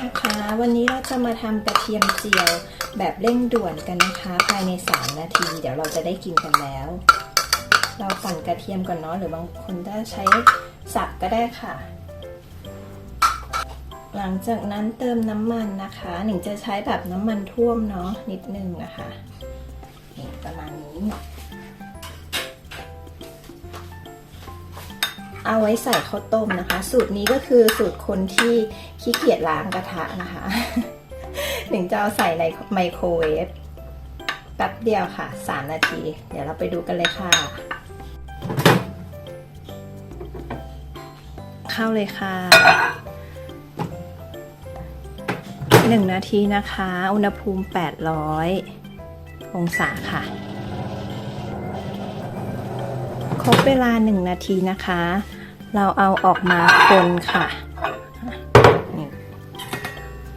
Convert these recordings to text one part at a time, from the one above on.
นะคะ วันนี้เราจะมาทำกระเทียมเจียวแบบเร่งด่วนกันนะคะ ภายใน 3 นาที เดี๋ยวเราจะได้กินกันแล้ว เราปั่นกระเทียมก่อนเนาะหรือบางคนจะใช้สับก็ได้ค่ะ หลังจากนั้นเติมน้ำมันนะคะ หนิงจะใช้แบบน้ำมันท่วมเนาะนิดนึงนะคะ ประมาณนี้ เอาไว้ใส่ข้าวต้มนะคะ สูตรนี้ก็คือสูตรคนที่ขี้เกียจล้างกระทะนะคะหนิงจะเอาใส่ในไมโครเวฟแป๊บเดียวค่ะ 3 นาที เดี๋ยวเราไปดูกันเลยค่ะ เข้าเลยค่ะ 1 นาทีนะคะ อุณหภูมิ 800 องศาค่ะ ครบเวลา 1 นาทีนะคะ เราเอาออกมาคนค่ะ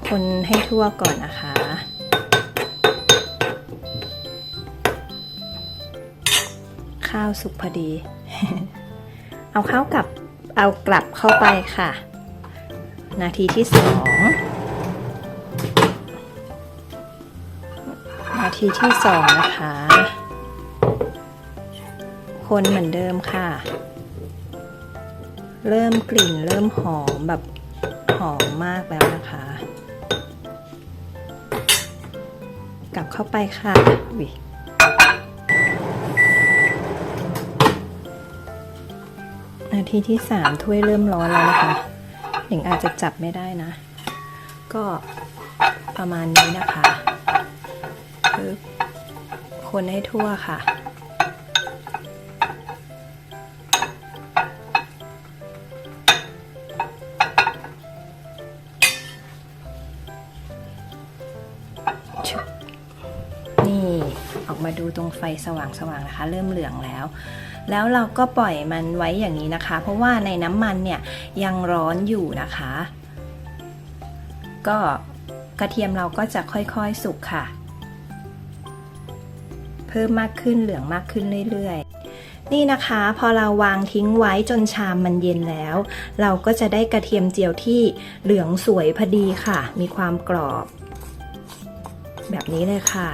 คนให้ทั่วก่อนนะคะ ข้าวสุกพอดี เอาข้าวกลับเอากลับเข้าไปค่ะ นาทีที่สองนาทีที่สองนะคะ คนเหมือนเดิมค่ะ เริ่มกลิ่นเริ่มหอมแบบหอมมากแล้วนะคะ กลับเข้าไปค่ะวินาทีที่สามถ้วยเริ่มร้อนแล้วนะคะหนิงอาจจะจับไม่ได้นะ ก็ประมาณนี้นะคะคนให้ทั่วค่ะ มาดูตรงไฟสว่างๆนะคะ เริ่มเหลืองแล้ว แล้วเราก็ปล่อยมันไว้อย่างนี้นะคะ เพราะว่าในน้ำมันเนี่ยยังร้อนอยู่นะคะ ก็กระเทียมเราก็จะค่อยๆสุกค่ะ เพิ่มมากขึ้นเหลืองมากขึ้นเรื่อยๆนี่นะคะพอเราวางทิ้งไว้จนชามมันเย็นแล้ว เราก็จะได้กระเทียมเจียวที่เหลืองสวยพอดีค่ะ มีความกรอบ แบบนี้เลยค่ะ